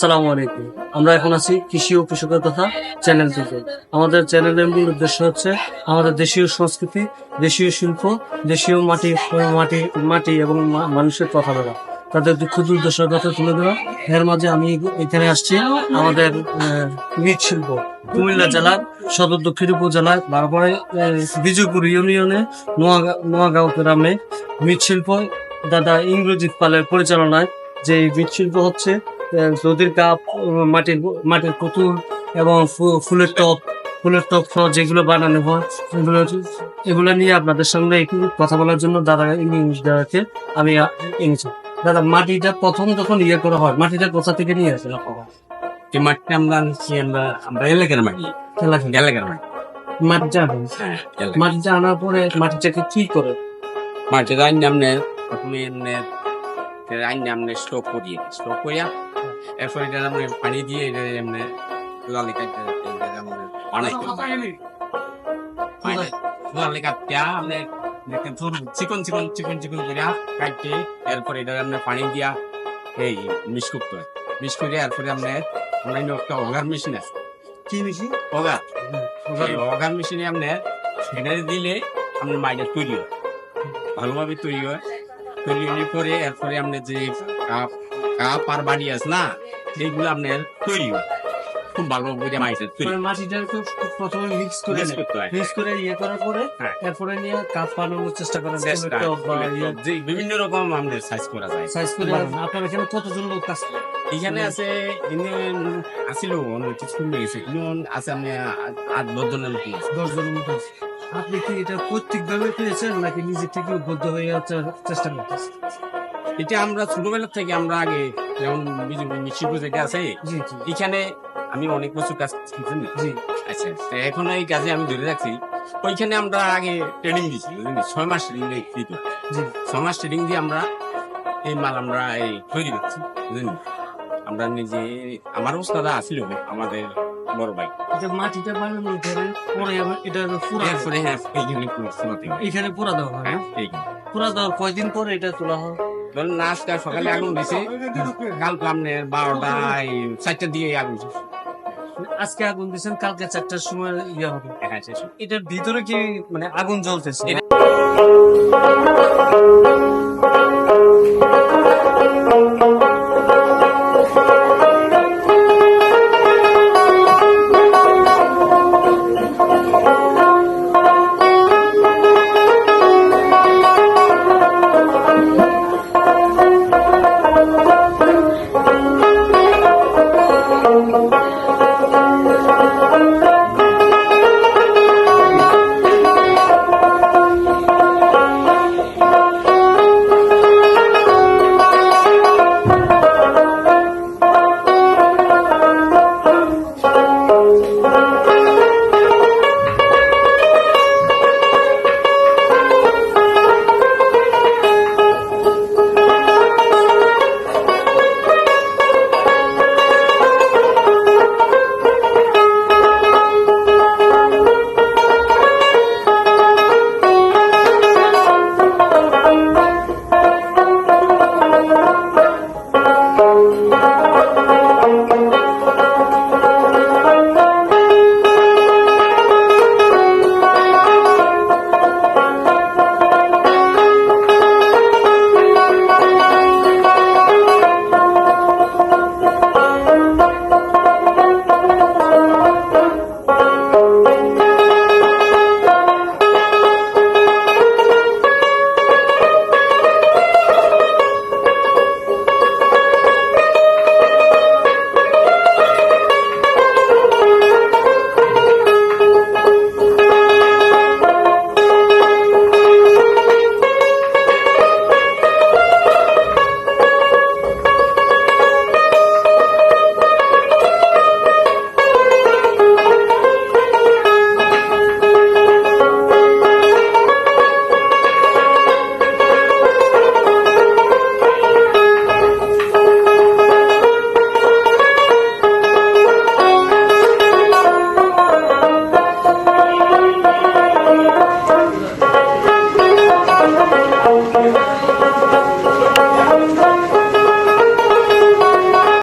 আসসালামু আলাইকুম। আমরা এখন আছি কৃষি ও কৃষকের কথা চ্যানেল থেকে। আমাদের চ্যানেলের মূল উদ্দেশ্য হচ্ছে আমাদের দেশীয় সংস্কৃতি দেশীয় শিল্প দেশীয় মাটি মাটি মাটি এবং মানুষের কথা বলা। তাদের দুঃখ দুর্দশার কথা তুলে দেওয়া এর মাঝে আমি এখানে আসছি আমাদের মৃৎ শিল্প কুমিল্লা জেলার সদর দক্ষিণ উপজেলায় তারপরে আহ, বিজয়পুর ইউনিয়নে নোয়াগা- নোয়াগাঁও গ্রামে মৃৎশিল্প দাদা ইংরেজিৎ পালের পরিচালনায় যে মৃৎশিল্প হচ্ছে নদীর কাপ মাটির মাটির পুতুল এবং ফুলের টপ ফুলের টপ সহ যেগুলো বানানো হয় এগুলো এগুলো নিয়ে আপনাদের সঙ্গে একটু কথা বলার জন্য দাদা ইংলিশ দাদাকে আমি এনেছি দাদা মাটিটা প্রথম যখন ইয়ে করা হয় মাটিটা কোথা থেকে নিয়ে আসে? এই মাটিটা আমরা আনছি আমরা আমরা এলাকার মাটি। এলাকার মাটি মাটিটা আনেন। হ্যাঁ মাটিটা আনার পরে মাটিটাকে কি করে মাটিটা আইন আমনে প্রথমে আইন আমনে স্টক করিয়ে স্টক করিয়া এরপর এটা আমরা পানি দিয়ে এটা এমনি লালি কাটতে বানাই লালি কাটতে দেখেন তোর চিকন চিকন চিকন চিকন করিয়া কাটতে এরপর এটা আমরা পানি দিয়া এই মিক্স করতে হয়। করে এরপরে আমরা আমরা ইনো একটা অগার মেশিন আছে। কি বেশি অগার। অগার মেশিনে। আপনি এটা দিলে আপনার মাইটা তৈরি হয়। ভালোভাবে তৈরি হয়। তৈরি পরে এরপরে আপনার যে কাপ কাপ আর বাড়ি আছে না এইগুলো আপনার তৈরি হয় খুব ভালো করে তৈরি মানে মাটিটাকে প্রথমে মিক্স করে হয়। মিক্স করে ইয়ে করার পরে হ্যাঁ। এরপরে নিয়ে কাপ বানানোর চেষ্টা বা ইয়ে। বিভিন্ন রকম আমাদের সাইজ করা যায়। সাইজ করে আপনার এখানে কতজন লোক কাজ করে? এখানে আছে এনে আসিল কিছু গেছে। আছে আপনি আট- আট দশ জনের মতো দশ জনের মতো আছে। আপনি কি এটা পৈতৃক ভাবে পেয়েছেন নাকি নিজে থেকে উদ্বুদ্ধ হয়ে চেষ্টা করতেছেন? এটা আমরা ছোটবেলা থেকে আমরা আগে যেমন মিছিল যেটা আছে এখানে আমি অনেক বছর কাজ শিখছি জি। আচ্ছা এখন এই কাজে আমি ধরে রাখছি ওইখানে আমরা আগে ট্রেনিং দিচ্ছি ছয় মাস ট্রেনিং দিত ছয় মাস ট্রেনিং দিয়ে আমরা এই মাল আমরা এই তৈরি করছি আমরা নিজে আমার ওস্তাদা আসছিল আমাদের বড় ভাই এটা মাটিটা বানানোর পরে পরে আবার এটা পুরা এরপরে হ্যাঁ এইখানে একটু শোনাতে। এখানে পুরা দেওয়া হয় হ্যাঁ? এইখানে পুরা দেওয়ার কয়দিন পরে এটা তোলা হয়? ধরুন না আজকে সকালে আগুন দিছে কালকে আপনার বারোটা এই চারটার দিকে আগুন আজকে আগুন দিয়েছেন কালকে চারটার সময় ইয়ে হবে। হ্যাঁ এটার ভিতরে কি মানে আগুন জ্বলতেছে?